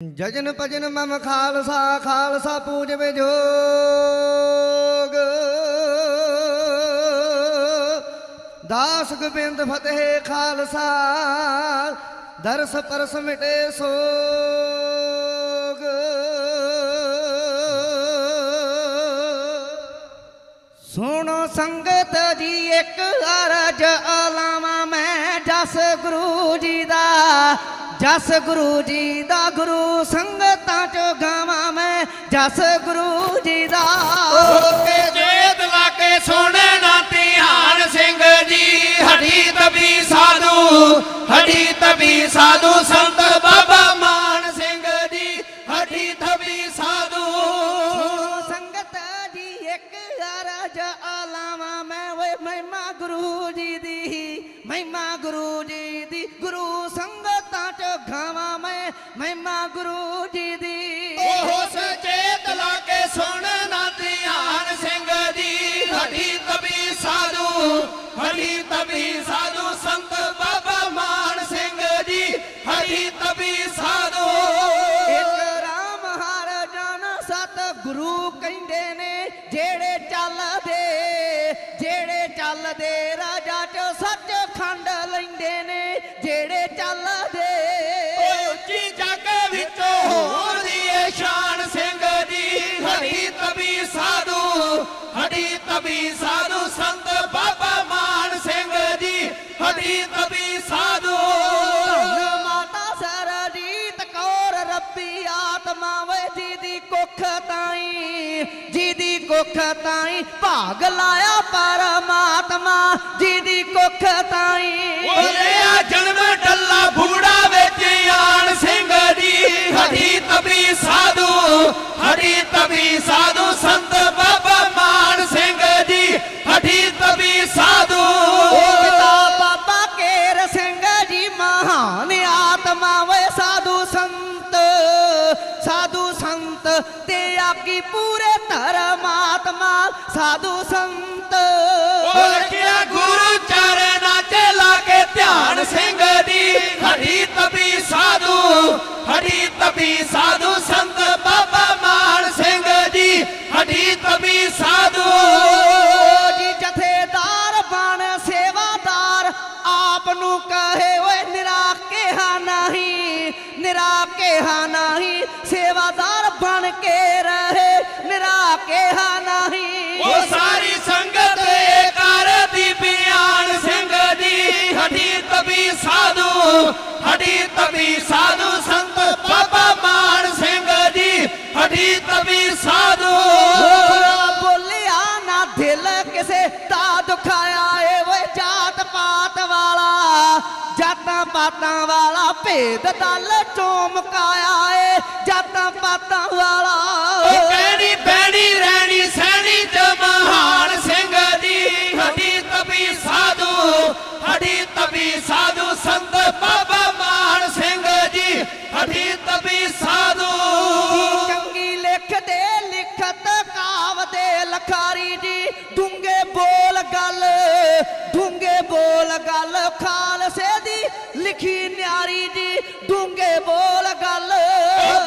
ਜਜਨ ਭਜਨ ਮਮ ਖਾਲਸਾ ਖਾਲਸਾ ਪੂਜਵੇ ਜੋਗ ਦਾਸ ਗੋਬਿੰਦ ਫਤਿਹ ਖਾਲਸਾ, ਦਰਸ ਪਰਸ ਮਿਟੇ ਸੋਗ। ਸੁਣੋ ਸੰਗਤ ਜੀ ਇੱਕ ਅਰਜ ਅਲਾਵਾ ਜਸ ਗੁਰੂ ਜੀ ਦਾ ਗੁਰੂ ਸੰਗਤਾਂ ਚ ਗਾਵਾਂ ਮੈਂ, ਜਸ ਗੁਰੂ ਜੀ ਦਾ। ਓਕੇ ਜੇਦ ਲਾ ਕੇ ਸੋਹਣੇ ਨਾ ਧਿਆਨ ਸਿੰਘ ਜੀ, ਹੱਡੀ ਤਬੀ ਸਾਧੂ, ਹੱਡੀ ਤਬੀ ਸਾਧੂ ਸੰਤ ਬਾਬਾ ਮਹਿਮਾ ਗੁਰੂ ਜੀ ਦੀ। ਉਹ ਸਚੇਤ ਲਾ ਕੇ ਸੁਣ ਨਾ ਧਿਆਨ ਸਿੰਘ ਜੀ। ਹੱਡੀ ਤਬੀ ਸਾਧੂ ਹੱਡੀ ਤਬੀ ਸਾਧੂ ਸੰਤ ਬਾਬਾ ਮਾਨ ਸਿੰਘ ਜੀ। ਹੱਡੀ ਤਬੀ ਸਾਧੂ। ਇੱਕ ਰਾਮ ਹਰ ਜਨ ਸਤ ਗੁਰੂ ਕਹਿੰਦੇ ਨੇ ਜਿਹੜੇ ਚੱਲਦੇ ਜਿਹੜੇ ਚੱਲਦੇ ਰਾਜਾ ਚ ਸੱਚ ਖੰਡ ਲੈਂਦੇ ਨੇ ਜਿਹੜੇ ਚੱਲਦੇ ਤਬੀ ਸਾਧੂ ਸੰਤ ਬਾਬਾ ਮਾਨ ਸਿੰਘ ਜੀ ਹਰੀ ਤਬੀ ਸਾਧੂ। ਮਾਤਾ ਸਰਜੀਤ ਕੌਰ ਰੱਬੀ ਆਤਮਾ ਵੇ ਜੀ ਦੀ ਕੁੱਖ ਤਾਈ ਜੀ ਦੀ ਕੁੱਖ ਤਾਈ ਭਾਗ ਲਾਇਆ ਪਰਮਾਤਮਾ ਜੀ ਦੀ ਕੁੱਖ ਤਾਈ। ਆ ਜਨਮ ਡੱਲਾ ਸੰਤ ਤੇ ਆਗੀ ਪੂਰੇ ਧਰਮਾਤਮਾ ਸਾਧੂ ਸੰਤ। ਉਹ ਰੱਖਿਆ ਗੁਰੂ ਚਰਨਾਂ 'ਚ ਲਾ ਕੇ ਧਿਆਨ ਸਿੰਘ ਦੀ। ਹਰੀ ਤਬੀ ਸਾਧੂ, ਹਰੀ ਤਬੀ ਸਾਧੂ ਸੰਤ ਕਿਹਾ ਨਹੀਂ। ਉਹ ਸਾਰੀ ਸੰਗਤ ਏ ਕਰਦੀ ਬਿਆਨ ਸਿੰਘ ਦੀ। ਹਰੀ ਤਬੀ ਸਾਧੂ ਹਰੀ ਤਬੀ ਸਾਧੂ ਸੰਤ ਬਾਬਾ ਮਾਨ ਸਿੰਘ ਜੀ ਹਰੀ ਤਬੀ ਸਾਧੂ। ਬੋਲਿਆ ਬੋਲਿਆ ਨਾ ਦਿਲ ਕਿਸੇ ਦਾ ਦੁਖਾਇਆ ਏ ਓਏ ਜਾਤ ਪਾਤ ਵਾਲਾ ਜਾਤਾਂ ਪਾਤਾਂ ਵਾਲਾ ਭੇਦ ਦਲ ਚੋਂ ਮੁਕਾਇਆ ਏ ਜਾਤਾਂ ਪਾਤਾਂ ਵਾਲਾ ਲਿਖੀ ਨਿਆਰੀ ਜੀ ਡੂੰਗੇ ਬੋਲ ਗੱਲ।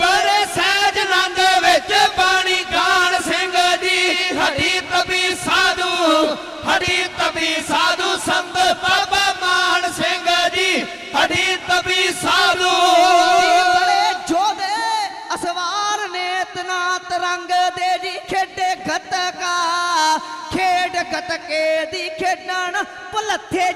ਬੜੇ ਸਹਿਜ ਨੰਦ ਵਿੱਚ ਬਾਣੀ ਗਾਨ ਸਿੰਘ ਜੀ। ਹੱਡੀ ਤਬੀ ਸਾਧੂ ਹੱਡੀ ਤਬੀ ਸਾਧੂ ਸੰਤ ਬਾਬਾ ਮਾਨ ਸਿੰਘ ਜੀ। ਹੱਡੀ ਤਬੀ ਸਾਧੂ। ਬੜੇ ਜੋਧੇ ਅਸਵਾਰ ਨੇ ਤਨਾ ਤਰੰਗ ਦੇ ਜੀ। ਖੇਡੇ ਗਤਕਾ ਖੇਡ ਗਤਕੇ ਦੀ ਖੇਡਣ। ਭੁਲੱਥੇ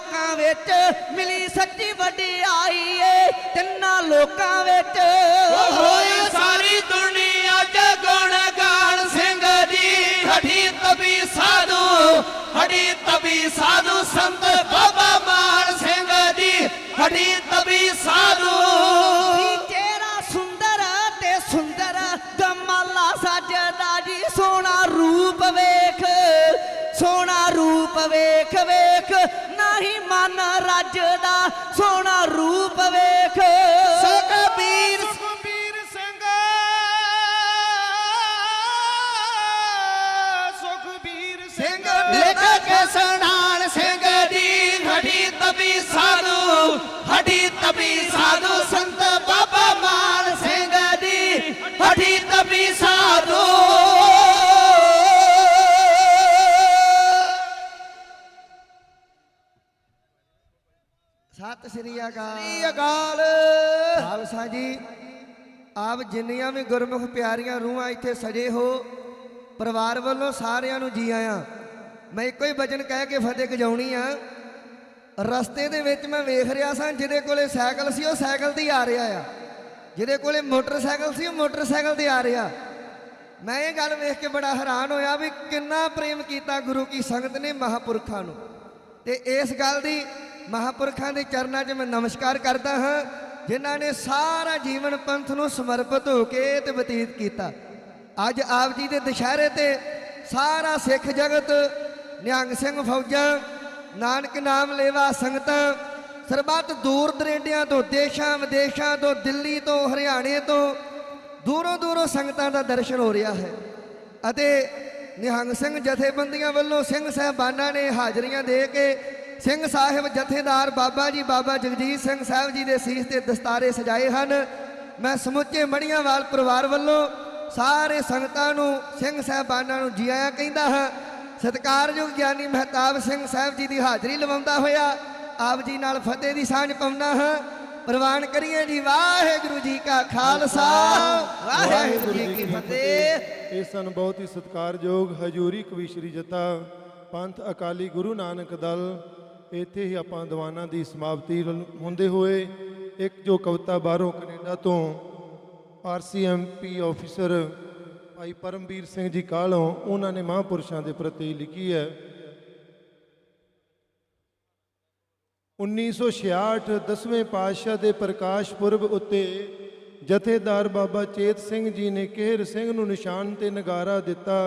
ਲੋਕਾਂ ਵਿੱਚ ਮਿਲੀ ਸੱਚੀ ਵਡਿਆਈ ਏ। ਤਿੰਨਾਂ ਲੋਕਾਂ ਵਿੱਚ ਹੋਈ ਸਾਰੀ ਦੁਨੀਆ ਚ ਗੁਣ ਗਾਨ ਸਿੰਘ ਜੀ। ਹੱਡੀ ਤਬੀ ਸਾਧੂ, ਹੱਡੀ ਤਬੀ ਸਾਧੂ ਸੰਤ ਬਾਬਾ ਮਾਨ ਸਿੰਘ ਜੀ। ਹੱਡੀ ਤਬੀ ਸਾਧੂ। ਮਨ ਰੱਜਦਾ ਸੋਹਣਾ ਰੂਪ ਵੇਖ। ਸੁਖਬੀਰ ਸੁਖਬੀਰ ਸਿੰਘ ਸੁਖਬੀਰ ਸਿੰਘ ਲਿਖ ਕੇ ਸੁਣਾਣ ਸਤਿ ਸ੍ਰੀ ਅਕਾਲ। ਸ੍ਰੀ ਅਕਾਲ। ਖਾਲਸਾ ਜੀ ਆਪ ਜਿੰਨੀਆਂ ਵੀ ਗੁਰਮੁਖ ਪਿਆਰੀਆਂ ਰੂਹਾਂ ਇੱਥੇ ਸਜੇ ਹੋ ਪਰਿਵਾਰ ਵੱਲੋਂ ਸਾਰਿਆਂ ਨੂੰ ਜੀ ਆਇਆਂ। ਮੈਂ ਇੱਕੋ ਹੀ ਬਚਨ ਕਹਿ ਕੇ ਫਤਿਹ ਗਜਾਉਣੀ ਆ। ਰਸਤੇ ਦੇ ਵਿੱਚ ਮੈਂ ਵੇਖ ਰਿਹਾ ਸਾਂ ਜਿਹਦੇ ਕੋਲੇ ਸਾਈਕਲ ਸੀ ਉਹ ਸਾਈਕਲ ਤੇ ਆ ਰਿਹਾ ਆ। ਜਿਹਦੇ ਕੋਲੇ ਮੋਟਰਸਾਈਕਲ ਸੀ ਉਹ ਮੋਟਰਸਾਈਕਲ ਤੇ ਆ ਰਿਹਾ। ਮੈਂ ਇਹ ਗੱਲ ਵੇਖ ਕੇ ਬੜਾ ਹੈਰਾਨ ਹੋਇਆ ਵੀ ਕਿੰਨਾ ਪ੍ਰੇਮ ਕੀਤਾ ਗੁਰੂ ਕੀ ਸੰਗਤ ਨੇ ਮਹਾਪੁਰਖਾਂ ਨੂੰ। ਤੇ ਇਸ ਗੱਲ ਦੀ ਮਹਾਪੁਰਖਾਂ ਦੇ ਚਰਨਾਂ 'ਚ ਮੈਂ ਨਮਸਕਾਰ ਕਰਦਾ ਹਾਂ, ਜਿਨ੍ਹਾਂ ਨੇ ਸਾਰਾ ਜੀਵਨ ਪੰਥ ਨੂੰ ਸਮਰਪਿਤ ਹੋ ਕੇ ਤੇ ਬਤੀਤ ਕੀਤਾ। ਅੱਜ ਆਪ ਜੀ ਦੇ ਦੁਸ਼ਹਿਰੇ ਤੇ ਸਾਰਾ ਸਿੱਖ ਜਗਤ, ਨਿਹੰਗ ਸਿੰਘ ਫੌਜਾਂ, ਨਾਨਕ ਨਾਮ ਲੇਵਾ ਸੰਗਤਾਂ, ਸਰਬੱਤ ਦੂਰ ਦਰੇਡਿਆਂ ਤੋਂ, ਦੇਸ਼ਾਂ ਵਿਦੇਸ਼ਾਂ ਤੋਂ, ਦਿੱਲੀ ਤੋਂ, ਹਰਿਆਣੇ ਤੋਂ ਦੂਰੋਂ ਦੂਰੋਂ ਸੰਗਤਾਂ ਦਾ ਦਰਸ਼ਨ ਹੋ ਰਿਹਾ ਹੈ। ਅਤੇ ਨਿਹੰਗ ਸਿੰਘ ਜਥੇਬੰਦੀਆਂ ਵੱਲੋਂ ਸਿੰਘ ਸਾਹਿਬਾਨਾਂ ਨੇ ਹਾਜ਼ਰੀਆਂ ਦੇ ਕੇ ਸਿੰਘ ਸਾਹਿਬ ਜਥੇਦਾਰ ਬਾਬਾ ਜੀ, ਬਾਬਾ ਜਗਜੀਤ ਸਿੰਘ ਸਾਹਿਬ ਜੀ ਦੇ ਸੀਸ ਤੇ ਦਸਤਾਰੇ ਸਜਾਏ ਹਨ। ਮੈਂ ਸਮੁੱਚੇ ਮੜੀਆਂਵਾਲ ਪਰਿਵਾਰ ਵੱਲੋਂ ਸਾਰੇ ਸੰਗਤਾਂ ਨੂੰ, ਸਿੰਘ ਸਾਹਿਬਾਨਾਂ ਨੂੰ ਜੀ ਆਇਆਂ ਕਹਿੰਦਾ ਹਾਂ। ਸਤਿਕਾਰਯੋਗ ਗਿਆਨੀ ਮਹਿਤਾਬ ਸਿੰਘ ਸਾਹਿਬ ਜੀ ਦੀ ਹਾਜ਼ਰੀ ਲਵਾਉਂਦਾ ਹੋਇਆ, ਆਪ ਜੀ ਨਾਲ ਫਤਿਹ ਦੀ ਸਾਂਝ ਪਾਉਂਦਾ ਹਾਂ। ਪ੍ਰਵਾਨ ਕਰੀਏ ਜੀ, ਵਾਹਿਗੁਰੂ ਜੀ ਕਾ ਖਾਲਸਾ। ਵਾਹਿਗੁਰੂ ਜੀ ਕੀ ਫਤਿਹ। ਇਹ ਸਨ ਬਹੁਤ ਹੀ ਸਤਿਕਾਰਯੋਗ ਹਜੂਰੀ ਕਵੀ ਸ਼੍ਰੀ ਜਤਾ ਪੰਥ ਅਕਾਲੀ ਗੁਰੂ ਨਾਨਕ ਦਲ ਇੱਥੇ ਹੀ ਆਪਾਂ ਦੀਵਾਨਾਂ ਦੀ ਸਮਾਪਤੀ ਵੱਲ ਹੁੰਦੇ ਹੋਏ ਇੱਕ ਜੋ ਕਵਿਤਾ ਬਾਹਰੋਂ ਕੈਨੇਡਾ ਤੋਂ ਆਰਸੀਐਮਪੀ ਆਫੀਸਰ ਭਾਈ ਪਰਮਵੀਰ ਸਿੰਘ ਜੀ ਕਾਲੋਂ ਉਹਨਾਂ ਨੇ ਮਹਾਂਪੁਰਸ਼ਾਂ ਦੇ ਪ੍ਰਤੀ ਲਿਖੀ ਹੈ। 1966 ਦਸਵੇਂ ਪਾਤਸ਼ਾਹ ਦੇ ਪ੍ਰਕਾਸ਼ ਪੁਰਬ ਉੱਤੇ ਜਥੇਦਾਰ ਬਾਬਾ ਚੇਤ ਸਿੰਘ ਜੀ ਨੇ ਕਿਹਰ ਸਿੰਘ ਨੂੰ ਨਿਸ਼ਾਨ ਤੇ ਨਗਾਰਾ ਦਿੱਤਾ।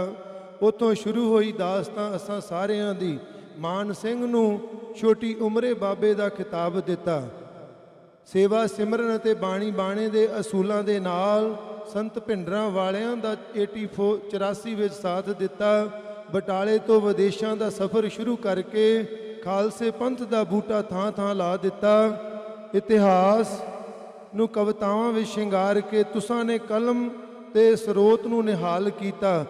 ਉਤੋਂ ਸ਼ੁਰੂ ਹੋਈ ਦਾਸਤਾਂ ਅਸਾਂ ਸਾਰਿਆਂ ਦੀ ਮਾਨ ਸਿੰਘ ਨੂੰ ਛੋਟੀ ਉਮਰੇ ਬਾਬੇ ਦਾ ਖਿਤਾਬ ਦਿੱਤਾ। ਸੇਵਾ ਸਿਮਰਨ ਅਤੇ ਬਾਣੀ ਬਾਣੇ ਦੇ ਅਸੂਲਾਂ ਦੇ ਨਾਲ ਸੰਤ ਭਿੰਡਰਾਂ ਵਾਲਿਆਂ ਦਾ 84 84 ਵਿੱਚ ਸਾਥ ਦਿੱਤਾ। ਬਟਾਲੇ ਤੋਂ ਵਿਦੇਸ਼ਾਂ ਦਾ ਸਫ਼ਰ ਸ਼ੁਰੂ ਕਰਕੇ ਖਾਲਸੇ ਪੰਥ ਦਾ ਬੂਟਾ ਥਾਂ ਥਾਂ ਲਾ ਦਿੱਤਾ। ਇਤਿਹਾਸ ਨੂੰ ਕਵਿਤਾਵਾਂ ਵਿੱਚ ਸ਼ਿੰਗਾਰ ਕੇ ਤੁਸਾਂ ਨੇ ਕਲਮ ਤੇ ਸਰੋਤ ਨੂੰ ਨਿਹਾਲ ਕੀਤਾ।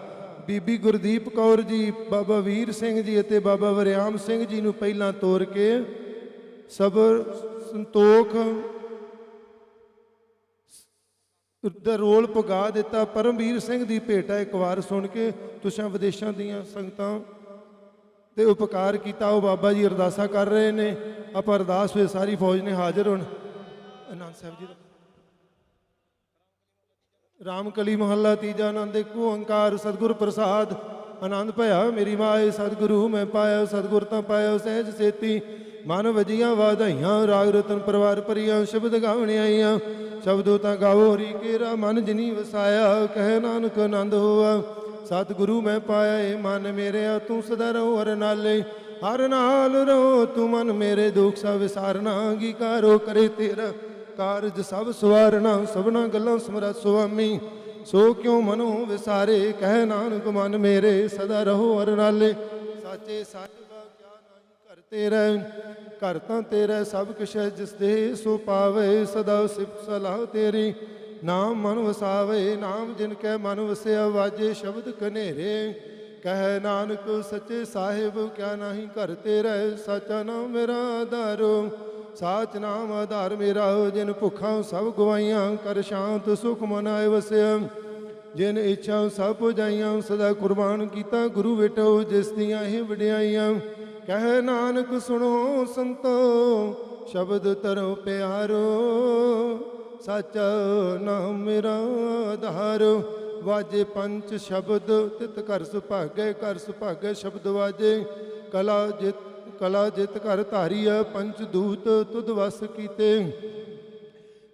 ਬੀਬੀ ਗੁਰਦੀਪ ਕੌਰ ਜੀ, ਬਾਬਾ ਵੀਰ ਸਿੰਘ ਜੀ ਅਤੇ ਬਾਬਾ ਵਰਿਆਮ ਸਿੰਘ ਜੀ ਨੂੰ ਪਹਿਲਾਂ ਤੋਰ ਕੇ ਸਬਰ, ਸੰਤੋਖ ਦਾ ਰੋਲ ਪੁਗਾ ਦਿੱਤਾ। ਪਰਮਵੀਰ ਸਿੰਘ ਦੀ ਭੇਟਾ ਇੱਕ ਵਾਰ ਸੁਣ ਕੇ। ਤੁਸਾਂ ਵਿਦੇਸ਼ਾਂ ਦੀਆਂ ਸੰਗਤਾਂ ਤੇ ਉਪਕਾਰ ਕੀਤਾ। ਉਹ ਬਾਬਾ ਜੀ ਅਰਦਾਸਾਂ ਕਰ ਰਹੇ ਨੇ। ਆਪਾਂ ਅਰਦਾਸ ਹੋਏ ਸਾਰੀ ਫੌਜ ਨੇ ਹਾਜ਼ਰ ਹੋਣ। ਆਨੰਦ ਸਾਹਿਬ ਜੀ ਦਾ ਰਾਮਕਲੀ ਮਹੱਲਾ ਤੀਜਾ ਆਨੰਦ, ਇੱਕ ਓੰਕਾਰ, ਸਤਿਗੁਰ ਪ੍ਰਸਾਦ। ਆਨੰਦ ਭਇਆ ਮੇਰੀ ਮਾਏ, ਸਤਿਗੁਰੂ ਮੈਂ ਪਾਇਆ, ਸਤਿਗੁਰ ਤਾਂ ਪਾਇਆ, ਸਹਿਜ ਸੇਤੀ। ਮਨ ਵਜੀਆਂ ਵਾਧਾਈਆਂ, ਰਾਗ ਰਤਨ ਪਰਵਾਰ ਭਰੀਆਂ, ਸ਼ਬਦ ਗਾਵਣ ਆਈਆਂ। ਸ਼ਬਦੋ ਤਾਂ ਗਾਵੋ, ਹਰੀ ਕੇਰਾ, ਮਨ ਜਿਨੀ ਵਸਾਇਆ, ਕਹਿ ਨਾਨਕ ਆਨੰਦ ਹੋਆ। ਸਤਿਗੁਰੂ ਮੈਂ ਪਾਇਆ, ਏ ਮਨ ਮੇਰਿਆ, ਤੂੰ ਸਦਾ ਰਹੋ ਹਰ ਨਾਲੇ। ਹਰ ਨਾਲ ਰਹੋ, ਤੂੰ ਮਨ ਮੇਰੇ ਦੁੱਖ ਸਭ ਵਿਸਾਰਨਾ ਅੰਗੀਕਾਰੋ ਕਰੇ ਤੇਰਾ। ਕਾਰਜ ਸਭ ਸਵਾਰਨਾ, ਸਭਨਾ ਗੱਲਾਂ ਸਮਰਤ ਸੁਆਮੀ। ਸੋ ਕਿਉ ਮਨੋ ਵਿਸਾਰੇ, ਕਹਿ ਨਾਨਕ ਮਨ ਮੇਰੇ, ਸਦਾ ਰਹੋ ਹਰ ਨਾਲੇ ਸਾਚੇ ਸਾਹਿਬਾ, ਕਿਆ ਨਹੀਂ ਘਰ ਤੇਰਾ, ਘਰ ਤਾਂ ਤੇਰਾ ਸਭ ਕੁਛ ਹੈ, ਜਿਸ ਦੇ ਸੋ ਪਾਵੇ, ਸਦਾ ਸਿਫਤ ਸਲਾਹ ਤੇਰੀ। ਨਾਮ ਮਨ ਵਸਾਵੇ, ਨਾਮ ਜਿਨ ਕੈ ਮਨ ਵਸਿਆ, ਵਾਜੇ ਸ਼ਬਦ ਕਨੇਰੇ ਕਹਿ ਨਾਨਕ, ਸੱਚੇ ਸਾਹਿਬ, ਕਿਆ ਨਹੀਂ ਘਰ ਤੇਰਾ, ਸਾਚਾ ਨਾਮ ਮੇਰਾ ਆਧਾਰੋ। ਸਾਚ ਨਾਮ ਆਧਾਰ ਮੇਰਾ, ਜਿਨ ਭੁੱਖਾਂ ਸਭ ਗਵਾਈਆਂ ਕਰ ਸ਼ਾਂਤ ਸੁਖ ਮਨ ਆਏ ਵਸਿਆ। ਜਿਨ ਇੱਛਾ ਸਭ ਪੁਜਾਈਆਂ, ਸਦਾ ਕੁਰਬਾਨ ਕੀਤਾ, ਗੁਰੂ ਬੇਟੋ ਜਿਸ ਦੀਆਂ ਹੀ ਵਡਿਆਈਆਂ। ਕਹਿ ਨਾਨਕ ਸੁਣੋ ਸੰਤੋ, ਸ਼ਬਦ ਤਰੋ ਪਿਆਰੋ। ਸਾਚਾ ਨਾਮ ਮੇਰਾ ਆਧਾਰ। ਵਾਜੇ ਪੰਜ ਸ਼ਬਦ, ਤਿਤ ਘਰ ਸੁਭਾਗੇ ਘਰ ਸੁਭਾਗੇ ਸ਼ਬਦ ਵਾਜੇ। ਕਲਾ ਜਿਤ ਕਲਾ ਜਿਤ ਘਰ ਧਾਰੀਆ ਪੰਚ ਦੂਤ ਤੁਧ ਵਸ ਕੀਤੇ।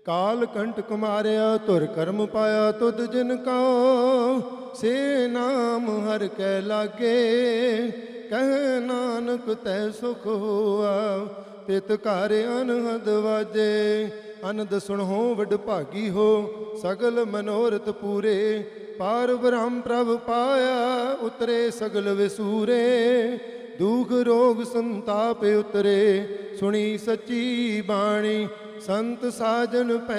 ਕਾਲ ਕੰਟ ਕੁਮਾਰਿਆ ਤੁਰ ਕਰਮ ਪਾਇਆ ਤੁਧ ਜਿਨ ਕਾ ਸੇ ਨਾਮ ਹਰ ਕੈ ਲਾਗੇ, ਕਹਿ ਨਾਨਕ ਤੈ ਸੁਖ ਹੋਆ। ਤਿਤ ਘਰ ਅਨਹਦ ਵਾਜੇ, ਅਨੰਦ ਸੁਣੋ ਵਡ ਭਾਗੀ ਹੋ। ਸਗਲ ਮਨੋਰਥ ਪੂਰੇ, ਪਾਰ ਬ੍ਰਹਮ ਪ੍ਰਭ ਪਾਇਆ, ਉਤਰੇ ਸਗਲ ਵਿਸੂਰੇ। ਦੁਖ ਰੋਗ ਸੰਤਾਪ ਉਤਰੇ ਸੁਣੀ ਸੱਚੀ ਬਾਣੀ ਸੰਤ ਸਾਜਨ ਪੈ